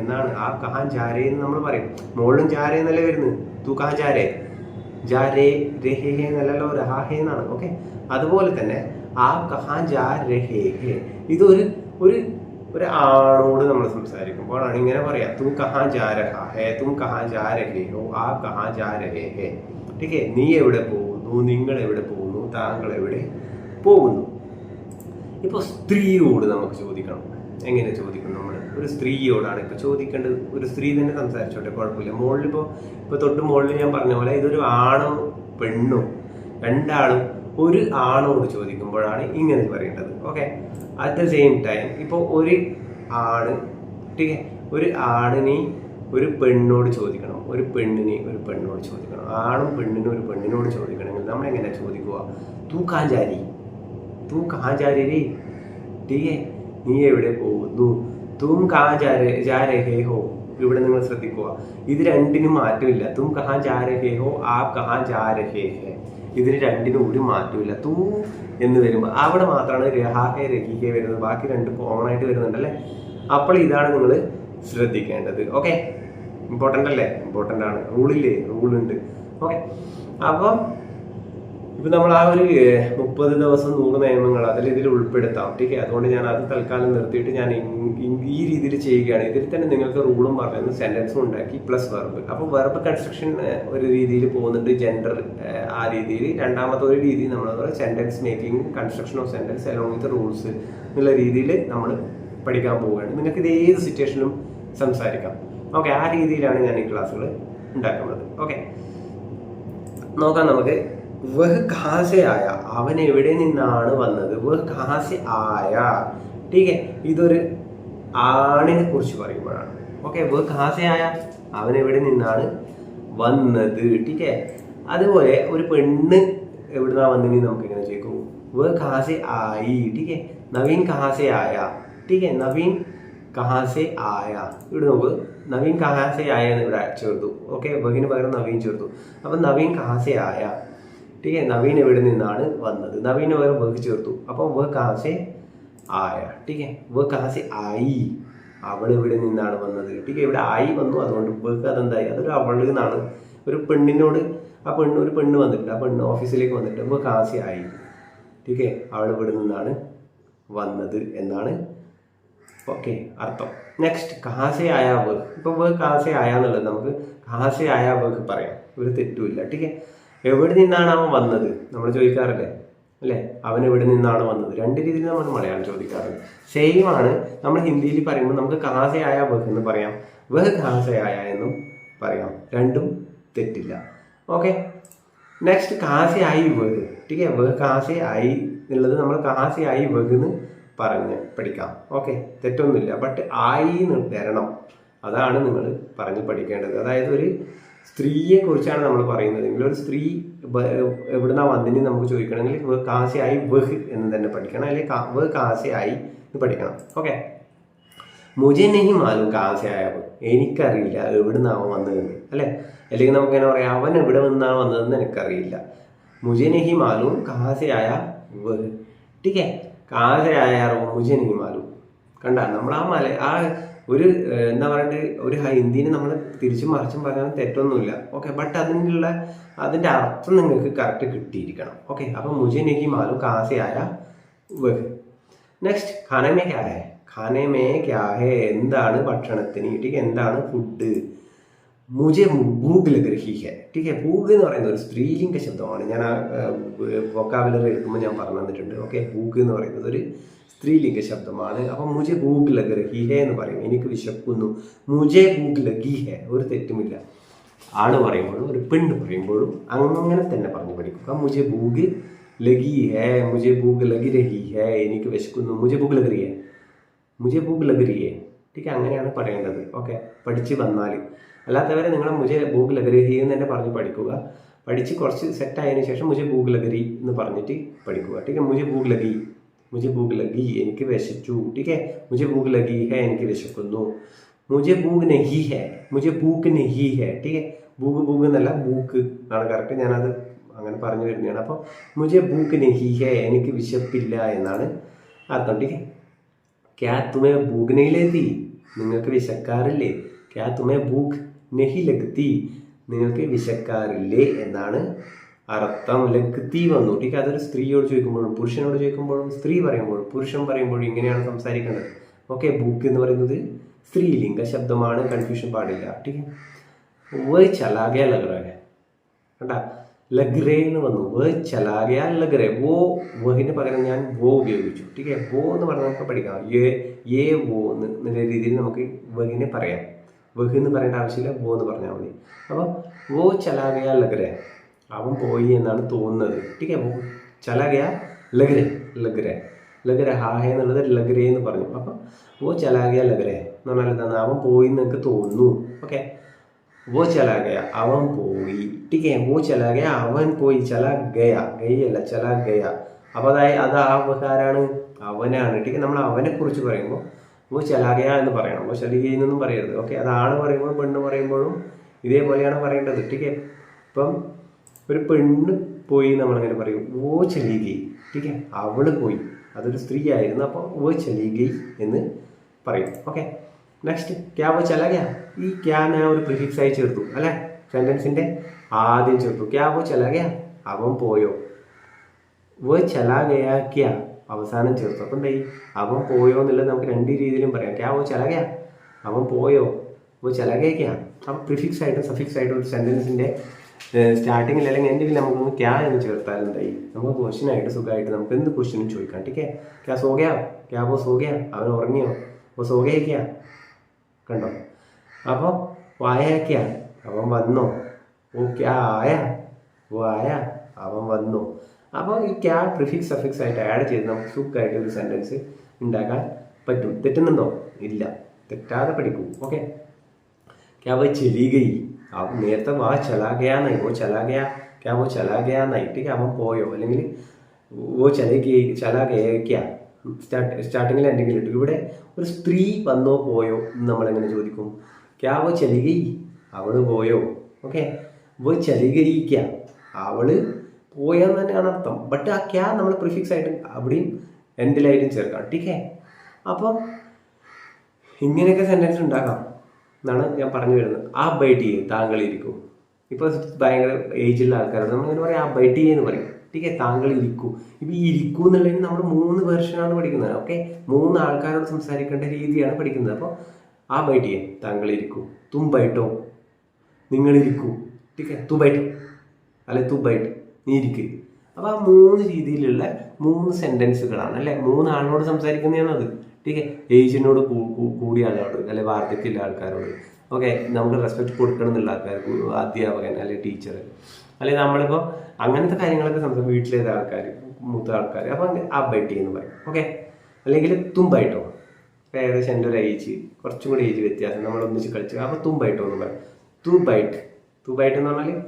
എന്നാണ്. ആ കഹാൻ ജാരേ എന്ന് നമ്മൾ പറയും. മോളും ജാരേ എന്നല്ലേ വരുന്നത്? തൂ കഹാൻ ജാരേ ജാരേ എന്നാണ്. ഓക്കെ? അതുപോലെ തന്നെ ആ കഹാൻ ജാ ഇതൊരു ഒരു ഒരു ആളോട് നമ്മൾ സംസാരിക്കുമ്പോഴാണ് ഇങ്ങനെ പറയാ തും കഹാ ജാ രഹാ ഹേ തും കഹാ ജാ രഹേ ആ കഹാ ജാ ഹേ ടീക്കേ നീ എവിടെ പോകുന്നു? നിങ്ങൾ എവിടെ പോകുന്നു? താങ്കൾ എവിടെ പോകുന്നു? ഇപ്പോൾ സ്ത്രീയോട് നമുക്ക് ചോദിക്കണം. എങ്ങനെ ചോദിക്കണം നമ്മൾ? ഒരു സ്ത്രീയോടാണ് ഇപ്പോൾ ചോദിക്കേണ്ടത്. ഒരു സ്ത്രീ തന്നെ സംസാരിച്ചോട്ടെ കുഴപ്പമില്ല. മുകളിൽ ഇപ്പോൾ തൊട്ട് മുകളിൽ ഞാൻ പറഞ്ഞ പോലെ ഇതൊരു ആണോ പെണ്ണോ രണ്ടാളും ഒരു ആണോട് ചോദിക്കുമ്പോഴാണ് ഇങ്ങനെ പറയേണ്ടത്. Okay? At the same time ഇപ്പോൾ ഒരു ആണ് ഒരു ആണിനെ ഒരു പെണ്ണോട് ചോദിക്കണം ഒരു പെണ്ണിനെ ഒരു പെണ്ണോട് ചോദിക്കണം ആണും പെണ്ണിനും ഒരു പെണ്ണിനോട് ചോദിക്കണമെങ്കിൽ നമ്മൾ എങ്ങനെ ചോദിക്കുക? തൂ കാഞ്ചാരി തൂ രേ ടീക്കെ നീ എവിടെ പോകുന്നു? തും കാചാര ജാ രേ- ജാ രഹേ ഹോ. ഇവിടെ നിങ്ങൾ ശ്രദ്ധിക്കുക. ഇത് രണ്ടിനും മാറ്റമില്ല. തും കഹാ ജാ രഹേ ഹോ ആ കഹാ ജാ രഹേ ഹേ. ഇതിന് രണ്ടിനും ഒരു മാറ്റമില്ല. തൂ എന്ന് വരുമ്പോൾ അവിടെ മാത്രമാണ് രഹാഹെ രഹിഹെ വരുന്നത്. ബാക്കി രണ്ട് കോമൺ ആയിട്ട് വരുന്നുണ്ടല്ലേ? അപ്പോൾ ഇതാണ് നിങ്ങൾ ശ്രദ്ധിക്കേണ്ടത്. ഓക്കെ ഇമ്പോർട്ടന്റ് അല്ലേ? ഇമ്പോർട്ടന്റ് ആണ്. റൂളില്ലേ റൂളുണ്ട് ഓക്കെ അപ്പം ഇപ്പം നമ്മൾ ആ ഒരു മുപ്പത് ദിവസം നൂറ് നിയമങ്ങൾ അതിൽ ഇതിൽ ഉൾപ്പെടുത്താം. ഓക്കെ അതുകൊണ്ട് ഞാൻ അത് തൽക്കാലം നിർത്തിയിട്ട് ഞാൻ ഈ രീതിയിൽ ചെയ്യുകയാണ്. ഇതിൽ തന്നെ നിങ്ങൾക്ക് റൂളും പറഞ്ഞു സെന്റൻസും ഉണ്ടാക്കി പ്ലസ് വെർബ് അപ്പോൾ വെർബ് കൺസ്ട്രക്ഷൻ ഒരു രീതിയിൽ പോകുന്നുണ്ട്. ജെൻഡർ ആ രീതിയിൽ. രണ്ടാമത്തെ ഒരു രീതി നമ്മൾ sentence making construction of sentence along with rules എന്നുള്ള രീതിയിൽ നമ്മൾ പഠിക്കാൻ പോവുകയാണ്. നിങ്ങൾക്ക് ഇത് ഏത് സിറ്റുവേഷനിലും സംസാരിക്കാം. ഓക്കെ ആ രീതിയിലാണ് ഞാൻ ഈ ക്ലാസ്സുകൾ ഉണ്ടാക്കുന്നത്. ഓക്കെ നോക്കാം നമുക്ക്. വഹ് ഖാസയായ അവൻ എവിടെ നിന്നാണ് വന്നത്? വഹ് ഖാസ ആയ. ടീക്കെ ഇതൊരു ആണിനെ കുറിച്ച് പറയുമ്പോഴാണ്. ഓക്കെ വഹ് ഖാസെ ആയ അവൻ എവിടെ നിന്നാണ് വന്നത്? ടീക്കെ അതുപോലെ ഒരു പെണ്ണ് എവിടുന്നാ വന്നെങ്കിൽ നമുക്ക് ഇങ്ങനെ ചോദിക്കും. വഹ് ഖാസ ആയി. ടീക്കെ നവീൻ ഖാസെ ആയ ടീക്കെ നവീൻ ഖാസ ആയ. ഇവിടെ നോക്ക്. നവീൻ കഹാസയായ എന്ന് ഇവിടെ ചേർത്തു. ഓക്കെ ബഹിന് പകരം നവീൻ ചേർത്തു. അപ്പം നവീൻ കഹാസയായ ടീ നവീൻ എവിടെ നിന്നാണ് വന്നത്? നവീന് പകരം ബഹ് ചേർത്തു. അപ്പൊ വ കഹാസെ ആയ ടീക്കെ വ കഹാസെ ആയി. അവൾ എവിടെ നിന്നാണ് വന്നത്? ടീക്കെ ഇവിടെ ആയി വന്നു. അതുകൊണ്ട് ബഹ് അതെന്തായി? അതൊരു അവൾ നിന്നാണ് ഒരു പെണ്ണിനോട് ആ പെണ്ണ് ഒരു പെണ്ണ് വന്നിട്ടുണ്ട്. ആ പെണ്ണ് ഓഫീസിലേക്ക് വന്നിട്ട് വ കഹാസെ ആയി. ടീക്കെ അവൾ ഇവിടെ നിന്നാണ് വന്നത് എന്നാണ്. ഓക്കെ അർത്ഥം. നെക്സ്റ്റ് കഹാസെ ആയ വർക്ക് ഇപ്പം വർക്ക് കഹാസെ ആയാന്നുള്ളത് നമുക്ക് കഹാസെ ആയ വർക്ക് പറയാം. ഒരു തെറ്റുമില്ല. ടീക്കെ എവിടെ നിന്നാണ് അവൻ വന്നത്? നമ്മൾ ചോദിക്കാറില്ലേ? അല്ലേ? അവൻ എവിടെ നിന്നാണ് വന്നത്? രണ്ട് രീതിയിൽ നമ്മൾ മലയാളം ചോദിക്കാറുണ്ട്. സെയിം ആണ്. നമ്മൾ ഹിന്ദിയിൽ പറയുമ്പോൾ നമുക്ക് കഹാസെ ആയ വർക്ക് എന്ന് പറയാം. വെഹ് കഹാസെ ആയ എന്നും പറയാം. രണ്ടും തെറ്റില്ല. ഓക്കെ നെക്സ്റ്റ് കഹാസെ ആയി വെഹ് ടീക്കെ വെഹ് കഹാസെ ആയി എന്നുള്ളത് നമ്മൾ കഹാസെ ആയി വെഹ് എന്ന് പറഞ്ഞ് പഠിക്കാം. ഓക്കെ തെറ്റൊന്നുമില്ല. ബട്ട് ആയി എന്ന് വരണം അതാണ് നിങ്ങൾ പറഞ്ഞ് പഠിക്കേണ്ടത്. അതായത് ഒരു സ്ത്രീയെ കുറിച്ചാണ് നമ്മൾ പറയുന്നതെങ്കിൽ ഒരു സ്ത്രീ എവിടുന്ന വന്നിന് നമുക്ക് ചോദിക്കണമെങ്കിൽ വ കാശയായി വഹ് എന്ന് തന്നെ പഠിക്കണം. അല്ലെങ്കിൽ വ കാശയായി പഠിക്കണം. ഓക്കെ. മുജെ മാലും കാശയായവ എനിക്കറിയില്ല എവിടുന്നാവൻ വന്നതെന്ന്. അല്ലേ? അല്ലെങ്കിൽ നമുക്ക് എങ്ങനെ പറയാം? അവൻ എവിടെ നിന്നാണ് വന്നതെന്ന് എനിക്കറിയില്ല. മുജെ മാലും കാശയായ വെഹ്. ടീക്കെ. കാശയായ മുജെ നെഹി മാലും. കണ്ട നമ്മൾ ആ മല ആ ഒരു എന്താ പറയണ്ടത് ഒരു ഹിന്ദീനെ നമ്മൾ തിരിച്ചും മറിച്ചും പറയാൻ തെറ്റൊന്നുമില്ല. ഓക്കെ ബട്ട് അതിനുള്ള അതിന്റെ അർത്ഥം നിങ്ങൾക്ക് കറക്റ്റ് കിട്ടിയിരിക്കണം. ഓക്കെ അപ്പം മുജെ നെഹി മാലും കാശയായ വഹ് നെക്സ്റ്റ് ഖാനമേ ക്യാ ഹേ ഖാനമേ എന്താണ് ഭക്ഷണത്തിന് ടീക്ക് എന്താണ് ഫുഡ് മുജെ ഭൂഗ് ലഗ് ഹെ ടീക്ക് ഭൂഗ് എന്ന് പറയുന്ന ഒരു സ്ത്രീലിംഗ ശബ്ദമാണ്. ഞാൻ ആ വൊക്കാബുലറി എടുക്കുമ്പോൾ ഞാൻ പറഞ്ഞു തന്നിട്ടുണ്ട്. ഓക്കെ ഭൂഗ് എന്ന് പറയുന്നത് ഒരു സ്ത്രീലിംഗ ശബ്ദമാണ്. അപ്പം മുജെ ഭൂഗ് ലഗ് ഹെ എന്ന് പറയും. എനിക്ക് വിശക്കുന്നു. മുജെ ഭൂഗ് ലഗി ഹെ. ഒരു തെറ്റുമില്ല. ആണ് പറയുമ്പോഴും ഒരു പെണ്ണ് പറയുമ്പോഴും അങ്ങനെ തന്നെ പറഞ്ഞു പഠിക്കുക മുജെ ഭൂഗ് ലഗി ഹേ മുജെ ഭൂഗ് ലഗി രഹി ഹേ എനിക്ക് വിശക്കുന്നു. മുജെ ഭൂഗ് ലഗ് ഹേ. മുജെ ഭൂഗ് ലഗ് ഹേ. ടീക്ക് അങ്ങനെയാണ് പറയേണ്ടത്. ഓക്കെ പഠിച്ച് വന്നാൽ അല്ലാത്തവരെ നിങ്ങൾ മുജെ ഭൂഗ് ലഗരി രഹി എന്ന് തന്നെ പറഞ്ഞ് പഠിക്കുക. പഠിച്ച് കുറച്ച് സെറ്റായതിനു ശേഷം മുജെ ഭൂഗ് ലഗരി എന്ന് പറഞ്ഞിട്ട് പഠിക്കുക. ടീക്കെ മുജെ ഭൂഗ് ലഗി മുജെ ഭൂഗ് ലഗി എനിക്ക് വിശച്ചു. ടീക്കെ മുജെ ഭൂഗ് ലഗി ഹേ എനിക്ക് വിശക്കുന്നു. മുജെ ഭൂഗ് നഹി ഹേ മുജെ ഭൂക്ക് നഹി ഹേ ടീക്കെ ഭൂഗ് ഭൂഗ് എന്നല്ല ഭൂക്ക് ആണ് കറക്റ്റ് ഞാനത് അങ്ങനെ പറഞ്ഞു വരുന്നതാണ്. അപ്പോൾ മുജെ ഭൂക്ക് നഹി ഹേ എനിക്ക് വിശപ്പില്ല എന്നാണ് അർത്ഥം. ടീക്കെ ക്യാ തുമേ ഭൂക്ക് നഹി ലേത്തി നിങ്ങൾക്ക് വിശക്കാറില്ലേ? ക്യാ തുമേ ഭൂക്ക് നഹി ലഗ്തി നിങ്ങൾക്ക് വിശക്കാറില്ലേ എന്നാണ് അർത്ഥം. ലഗ്തി വന്നു. ടീക്ക് അതൊരു സ്ത്രീയോട് ചോദിക്കുമ്പോഴും പുരുഷനോട് ചോദിക്കുമ്പോഴും സ്ത്രീ പറയുമ്പോഴും പുരുഷൻ പറയുമ്പോഴും ഇങ്ങനെയാണ് സംസാരിക്കേണ്ടത്. ഓക്കെ ബുക്ക് എന്ന് പറയുന്നത് സ്ത്രീലിംഗ ശബ്ദമാണ്. കൺഫ്യൂഷൻ പാടില്ല. ടീക്ക് വേ ചലാകെ ലഗ്രേ കണ്ട? ലഗ്രേ എന്ന് വന്നു. വേ ചലാകെ ലഗ്രേ. വോ വഹിന് പകരം ഞാൻ വോ ഉപയോഗിച്ചു. ടീക്കെ വോ എന്ന് പറഞ്ഞാൽ നമുക്ക് പഠിക്കാം. ഏ ഏ വോ എന്ന് രീതിയിൽ നമുക്ക് വഹിനെ പറയാം. വെഹ് എന്ന് പറയേണ്ട ആവശ്യമില്ല വോ എന്ന് പറഞ്ഞാൽ മതി. അപ്പോൾ വോ ചലാഗയ ലഗ്രേ. അവൻ പോയി എന്നാണ് തോന്നുന്നത്. ടീക്കേ വോ ചലാഗയ ലഗ്രെ ലഗ്രെ. ലഗ്ര ഹാഹേ എന്നുള്ളത് ലഗ്രേ എന്ന് പറഞ്ഞു. അപ്പം വോ ചലാഗയ ലഗ്രെ എന്ന് പറഞ്ഞാൽ എന്താണ്? അവൻ പോയി എന്ന് എനിക്ക് തോന്നുന്നു. ഓക്കെ? വോ ചലാഗയ അവൻ പോയി. ടീക്കേ വോ ചലാഗയ അവൻ പോയി. ചല ഗയ ഗയല്ല ചല ഗയ അപ്പോൾ അതായത് അത് ആ ഉപകാരാണ് അവനാണ്. ടീക്കെ നമ്മൾ അവനെക്കുറിച്ച് പറയുമ്പോൾ നമുക്ക് ചലാകയ എന്ന് പറയണം. നമ്മൾ ശലികയെന്നൊന്നും പറയരുത്. ഓക്കെ? അതാണ് പറയുമ്പോൾ പെണ്ണ് പറയുമ്പോഴും ഇതേപോലെയാണ് പറയേണ്ടത്. ടീക്കേ? ഇപ്പം ഒരു പെണ്ണ് പോയി നമ്മളങ്ങനെ പറയും ഓ ചലീഗി ടീക്കേ? അവൾ പോയി. അതൊരു സ്ത്രീ ആയിരുന്നു അപ്പോൾ ഓ ചലീഗി എന്ന് പറയും. ഓക്കെ? നെക്സ്റ്റ് ക്യാ വോ ചലഗയ? ഈ ക്യാ ഞാൻ ഒരു പ്രിഫിക്സ് ആയി ചേർത്തു. അല്ലേ? സെന്റൻസിന്റെ ആദ്യം ചേർത്തു. ക്യാ വോ ചലഗയ? അവൻ പോയോ? വ ചലാഗയ ക്യാ അവസാനം ചേർത്തു. അപ്പം എന്തായി അവൻ പോയോ എന്നുള്ളത് നമുക്ക് രണ്ട് രീതിയിലും പറയാം. ക്യാ ഓ ചിലകയാ. അവൻ പോയോ? ഓ ചിലകയൊക്കെയാ. അപ്പം പ്രിഫിക്സ് ആയിട്ടും സഫിക്സ് ആയിട്ടും ഒരു സെന്റൻസിന്റെ സ്റ്റാർട്ടിങ്ങിൽ അല്ലെങ്കിൽ എന്തെങ്കിലും നമുക്കൊന്ന് ക്യാ എന്ന് ചേർത്താൽ എന്തായി? നമുക്ക് ക്വസ്റ്റ്യൻ ആയിട്ട് സുഖമായിട്ട് നമുക്ക് എന്ത് ക്വസ്റ്റ്യനും ചോദിക്കാം. ടിക്കേ. ക്യാ സോ ഗയാ ക്യാ വോ സോ ഗയാ അവൻ ഉറങ്ങിയോ? ഓ സോ ഗയാ ക്യാ കണ്ടോ? അപ്പോൾ വായാക്കിയ അവൻ വന്നോ? ഓ ക്യാ ആയ? ഓ ആയ? അവൻ വന്നു? അപ്പോൾ ഈ ക്യാഡ് പ്രിഫിക്സ് സഫിക്സ് ആയിട്ട് ആഡ് ചെയ്ത് നമുക്ക് സുഖമായിട്ട് ഒരു സെന്റൻസ് ഉണ്ടാക്കാൻ പറ്റും. തെറ്റുന്നുണ്ടോ? ഇല്ല. തെറ്റാതെ പഠിക്കൂ. ഓക്കെ ക്യാ വൈ ചെലി ഗയി നേരത്തെ വാ ചലാഗയാന്നായി ഓ ചലാകയാ. ക്യാ വോ ചലാഗയാന്നായിട്ട് ക്യാ പോയോ? അല്ലെങ്കിൽ ഓ ചലകി ചലാഗയ്ക്ക സ്റ്റാർട്ട് സ്റ്റാർട്ടിങ്ങിൽ എന്തെങ്കിലും ഇട്ടു. ഇവിടെ ഒരു സ്ത്രീ വന്നോ പോയോ എന്ന് നമ്മളെങ്ങനെ ചോദിക്കും? ക്യാ വോ ചലികയി അവൾ പോയോ? ഓക്കെ വോ ചലികയിക്ക. അവൾ പോയെന്ന് തന്നെയാണ് അർത്ഥം. ബട്ട് ആ ക്യാ നമ്മൾ പ്രിഫിക്സ് ആയിട്ട് അവിടെയും എൻഡിലായിട്ടും ചേർക്കാം. ടീക്കേ? അപ്പം ഇങ്ങനെയൊക്കെ സെന്റൻസ് ഉണ്ടാക്കാം. എന്നാണ് ഞാൻ പറഞ്ഞു വരുന്നത്. ആ ബൈറ്റ് ചെയ്യും താങ്കൾ ഇരിക്കൂ. ഇപ്പോൾ ഭയങ്കര ഏജിലുള്ള ആൾക്കാരോട് നമ്മളിങ്ങനെ പറയും ആ ബൈറ്റ് എന്ന് പറയും. ടീക്കെ താങ്കൾ ഇരിക്കൂ. ഇപ്പം ഈ ഇരിക്കൂ എന്നുള്ളതിന് നമ്മൾ മൂന്ന് വേർഷനാണ് പഠിക്കുന്നത്. ഓക്കെ മൂന്ന് ആൾക്കാരോട് സംസാരിക്കേണ്ട രീതിയാണ് പഠിക്കുന്നത്. അപ്പോൾ ആ ബൈറ്റ് താങ്കൾ ഇരിക്കൂ. തും ഇരിക്കൂ. ടീക്കെ തു അല്ലെ തു നീ ഇരിക്ക്. അപ്പോൾ ആ മൂന്ന് രീതിയിലുള്ള മൂന്ന് സെന്റൻസുകളാണ് അല്ലേ? മൂന്ന് ആളിനോട് സംസാരിക്കുന്നതാണ് അത് ടീക്കെ ഏജിനോട് കൂടിയ ആളോട് അല്ലെ? വാർദ്ധക്യമുള്ള ആൾക്കാരോട്. ഓക്കെ നമുക്ക് റെസ്പെക്ട് കൊടുക്കണം എന്നുള്ള ആൾക്കാർക്ക് അധ്യാപകൻ അല്ലെ ടീച്ചർ അല്ലെ നമ്മളിപ്പോൾ അങ്ങനത്തെ കാര്യങ്ങളൊക്കെ സംസാരിക്കും വീട്ടിലേത് ആൾക്കാർ മൂത്ത ആൾക്കാർ അപ്പോൾ ബൈറ്റ് എന്ന് പറയും. ഓക്കെ? അല്ലെങ്കിൽ തുമ്പായിട്ടോ? ഇപ്പം ഏകദേശം എന്റെ ഒരു ഏജ് കുറച്ചും കൂടി ഏജ് വ്യത്യാസം നമ്മൾ ഒന്നിച്ച് കളിച്ചു അപ്പോൾ തുമ്പായിട്ടോ എന്ന് പറയും. തു ബൈറ്റ് തു ബൈറ്റ് എന്ന് പറഞ്ഞാൽ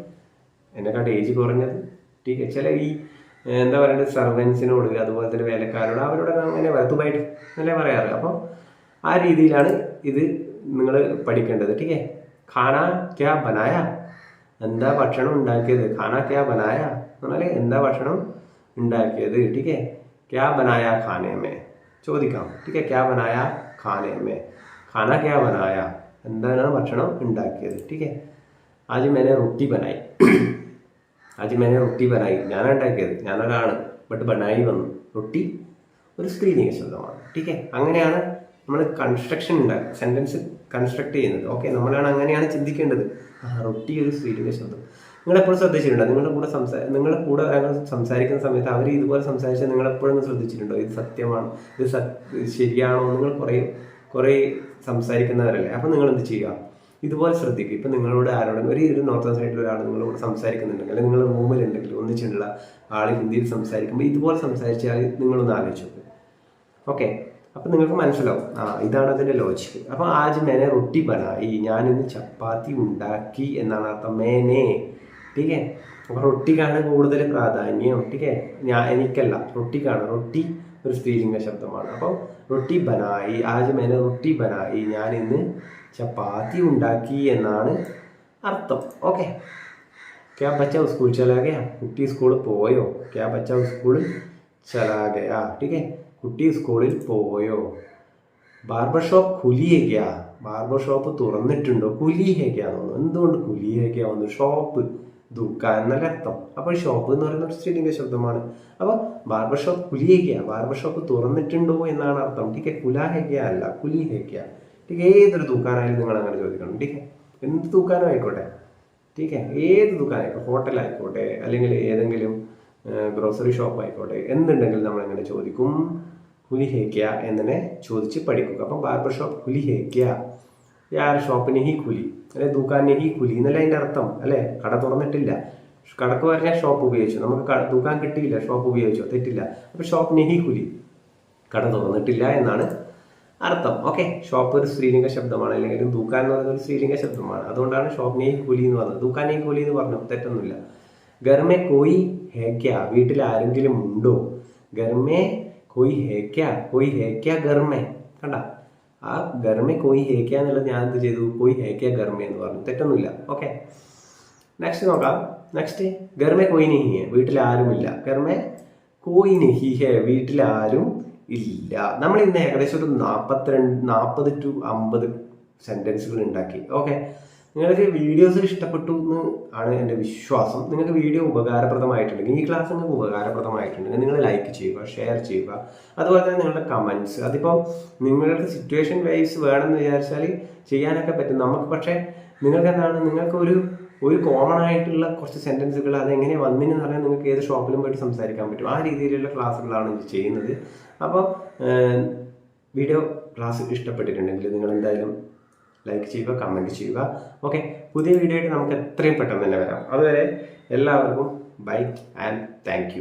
എന്നെക്കാട്ട് ഏജ് കുറഞ്ഞത് ചില ഈ എന്താ പറയുന്നത് സർവൻസിനോട് അതുപോലെ തന്നെ വേലക്കാരോട് അവരോട് അങ്ങനെ വലുതുമായിട്ട് എന്നല്ലേ പറയാറ്. അപ്പോൾ ആ രീതിയിലാണ് ഇത് നിങ്ങൾ പഠിക്കേണ്ടത് ടീക്കെ ഖാന ക്യാ ബനായ? എന്താ ഭക്ഷണം ഉണ്ടാക്കിയത്? ഖാന ക്യാ ബനായ? എന്ന് പറഞ്ഞാൽ എന്താ ഭക്ഷണം ഉണ്ടാക്കിയത് ടീക്കെ ക്യാ ബനായ ഖാനേമേ? ചോദിക്കാം ടീക്കെ ക്യാ ബനായ ഖാനേമേ? ഖാന ക്യാ ബനായ? എന്താണ് ഭക്ഷണം ഉണ്ടാക്കിയത് ടീക്കെ ആദ്യം മേനെ റൊട്ടി ബനായി. ആദ്യം മേനെ റൊട്ടി ബനായി ഞാനാണ് ഉണ്ടാക്കിയത്. ഞാനൊരാണ് ബട്ട് ബനായി വന്നു. റൊട്ടി ഒരു സ്ത്രീലിംഗ ശബ്ദമാണ്. ടീക്കെ അങ്ങനെയാണ് നമ്മൾ കൺസ്ട്രക്ഷൻ ഉണ്ടാക്കുക. സെന്റൻസ് കൺസ്ട്രക്ട് ചെയ്യുന്നത്. ഓക്കെ? നമ്മളാണ് അങ്ങനെയാണ് ചിന്തിക്കേണ്ടത്. ആ റൊട്ടി ഒരു സ്ത്രീലിംഗ ശബ്ദം. നിങ്ങളെപ്പോഴും ശ്രദ്ധിച്ചിട്ടുണ്ടോ? നിങ്ങളുടെ കൂടെ സംസാ നിങ്ങളുടെ കൂടെ ഒരാൾ സംസാരിക്കുന്ന സമയത്ത് അവർ ഇതുപോലെ സംസാരിച്ചാൽ നിങ്ങൾ എപ്പോഴും ശ്രദ്ധിച്ചിട്ടുണ്ടോ? ഇത് സത്യമാണോ? ഇത് സത് ശരിയാണോ? നിങ്ങൾ കുറേ കുറേ സംസാരിക്കുന്നവരല്ലേ? അപ്പം നിങ്ങൾ എന്ത് ചെയ്യുക? ഇതുപോലെ ശ്രദ്ധിക്കുക. ഇപ്പം നിങ്ങളോട് ആരോടും ഒരു ഒരു നോർത്തേൺ സൈഡിൽ ഒരാൾ നിങ്ങളോട് സംസാരിക്കുന്നുണ്ടെങ്കിൽ അല്ലെങ്കിൽ നിങ്ങൾ റൂമിലുണ്ടെങ്കിൽ ഒന്നിച്ചിട്ടുള്ള ആൾ ഹിന്ദിയിൽ സംസാരിക്കുമ്പോൾ ഇതുപോലെ സംസാരിച്ചാൽ നിങ്ങളൊന്ന് ആലോചിച്ച് ഓക്കെ? അപ്പം നിങ്ങൾക്ക് മനസ്സിലാവും. ആ ഇതാണ് അതിന്റെ ലോജിക്ക് അപ്പം ആജ് മേനെ റൊട്ടി ബനായി ഞാൻ ഇന്ന് ചപ്പാത്തി ഉണ്ടാക്കി എന്നാണ് അർത്ഥം മേനെ. ടീക്കെ? അപ്പോൾ റൊട്ടിക്കാണ് കൂടുതൽ പ്രാധാന്യം. ടീക്കെ? ഞാൻ എനിക്കല്ല. റൊട്ടിക്കാണ്. റൊട്ടി ഒരു സ്ത്രീലിംഗ ശബ്ദമാണ്. അപ്പോൾ റൊട്ടി ബനായി ആജ് മേനെ റൊട്ടി ബനായി ഞാനിന്ന് ചപ്പാത്തി ഉണ്ടാക്കി എന്നാണ് അർത്ഥം ഓക്കെ क्या बच्चा स्कूल चला गया കുട്ടി സ്കൂളിൽ പോയോ क्या बच्चा स्कूल चला गया ठीक है കുട്ടി സ്കൂളിൽ പോയോ ബാർബർ ഷോപ്പ് കുലിയേക്കാ ബാർബർ ഷോപ്പ് തുറന്നിട്ടുണ്ടോ കുലിയേക്കാന്ന് തോന്നുന്നു എന്തുകൊണ്ട് കുലിയേക്കാ വന്നു ഷോപ്പ് ദുഃഖാൻ എന്നല്ല അർത്ഥം അപ്പോൾ ഷോപ്പ് എന്ന് പറയുന്ന ഒരു സ്ത്രീലിംഗ ശബ്ദമാണ് അപ്പോൾ ബാർബർ ഷോപ്പ് കുലിയേക്കാ ബാർബർ ഷോപ്പ് തുറന്നിട്ടുണ്ടോ എന്നാണ് അർത്ഥം ടീക്കെ കുലാഹേക്ക അല്ല കുലിഹേക്ക ടീക്കെ ഏതൊരു ദുഃഖാനായാലും നിങ്ങൾ അങ്ങനെ ചോദിക്കണം. ടീക്കെ എന്ത് ദുഃഖാനും ആയിക്കോട്ടെ. ടീക്കെ ഏത് ദുഃഖാനായിക്കോട്ടെ ഹോട്ടലായിക്കോട്ടെ അല്ലെങ്കിൽ ഏതെങ്കിലും ഗ്രോസറി ഷോപ്പ് ആയിക്കോട്ടെ എന്തുണ്ടെങ്കിലും നമ്മൾ എങ്ങനെ ചോദിക്കും. കുലി ഹേക്ക എന്നെ ചോദിച്ച് പഠിക്കുക. അപ്പം ബാർബർ ഷോപ്പ് കുലി ഹേക്ക യാർ ഷോപ്പിന് ഹി കുലി അല്ലെ ദുക്കാനെ ഹി കുലി എന്നല്ല അതിന്റെ അർത്ഥം അല്ലേ? കട തുറന്നിട്ടില്ല. കടക്ക് പറഞ്ഞാൽ ഷോപ്പ് ഉപയോഗിച്ചു. നമുക്ക് ദുക്കാൻ കിട്ടിയില്ല ഷോപ്പ് ഉപയോഗിച്ചോ? തെറ്റില്ല. അപ്പം ഷോപ്പിന് ഹി കുലി. കട തുറന്നിട്ടില്ല എന്നാണ് അർത്ഥം. ഓക്കെ ഷോപ്പ് ഒരു സ്ത്രീലിംഗ ശബ്ദമാണ് അല്ലെങ്കിൽ ദുക്കാൻ എന്ന് പറയുന്നത് ഒരു സ്ത്രീലിംഗ ശബ്ദമാണ്. അതുകൊണ്ടാണ് ഷോപ്പ് നെയ് കൂലി എന്ന് പറഞ്ഞത്. ദുക്കാനെ കൂലി എന്ന് പറഞ്ഞു തെറ്റൊന്നുമില്ല. ഗർമേ കോയി ഹേക്ക വീട്ടിൽ ആരെങ്കിലും ഉണ്ടോ? ഗർമേ കോയി ഹേക്ക കോയി ഹേക്ക ഗർമേ കണ്ട? ആ ഗർമേ കോയി ഹേക്ക എന്നുള്ളത് ഞാൻ എന്ത് ചെയ്തു? കോയി ഹേക്ക ഗർമേ എന്ന് പറഞ്ഞു. തെറ്റൊന്നുമില്ല. ഓക്കെ നെക്സ്റ്റ് നോക്കാം. നെക്സ്റ്റ് ഗർമേ കോയി നെഹിയെ വീട്ടിൽ ആരുമില്ല. ഗർമേ കോയി നെഹി ഹെ വീട്ടിൽ ആരും ഇല്ല. നമ്മൾ ഇന്ന് ഏകദേശം ഒരു നാൽപ്പത്തിരണ്ട് നാൽപ്പത് ടു അമ്പത് സെന്റൻസുകൾ ഉണ്ടാക്കി. ഓക്കെ നിങ്ങൾക്ക് വീഡിയോസ് ഇഷ്ടപ്പെട്ടു എന്ന് ആണ് എന്റെ വിശ്വാസം. നിങ്ങൾക്ക് വീഡിയോ ഉപകാരപ്രദമായിട്ടുണ്ടെങ്കിൽ ഈ ക്ലാസ് നിങ്ങൾക്ക് ഉപകാരപ്രദമായിട്ടുണ്ടെങ്കിൽ നിങ്ങൾ ലൈക്ക് ചെയ്യുക ഷെയർ ചെയ്യുക. അതുപോലെ തന്നെ നിങ്ങളുടെ കമൻസ് അതിപ്പോൾ നിങ്ങളുടെ സിറ്റുവേഷൻ വൈസ് വേണമെന്ന് വിചാരിച്ചാൽ ചെയ്യാനൊക്കെ പറ്റും. നമുക്ക് പക്ഷേ നിങ്ങൾക്ക് എന്താണ് നിങ്ങൾക്ക് ഒരു ഒരു കോമൺ ആയിട്ടുള്ള കുറച്ച് സെന്റൻസുകൾ അതെങ്ങനെ വന്നിനെന്ന് പറഞ്ഞാൽ നിങ്ങൾക്ക് ഏത് ഷോപ്പിലും പോയിട്ട് സംസാരിക്കാൻ പറ്റും. ആ രീതിയിലുള്ള ക്ലാസ്സുകളാണ് ഇത് ചെയ്യുന്നത്. അപ്പോൾ വീഡിയോ ക്ലാസ് ഇഷ്ടപ്പെട്ടിട്ടുണ്ടെങ്കിൽ നിങ്ങൾ എന്തായാലും ലൈക്ക് ചെയ്യുക കമന്റ് ചെയ്യുക. ഓക്കെ പുതിയ വീഡിയോ ആയിട്ട് നമുക്ക് എത്രയും പെട്ടെന്ന് തന്നെ വരാം. അതുവരെ എല്ലാവർക്കും ബൈ ആൻഡ് താങ്ക്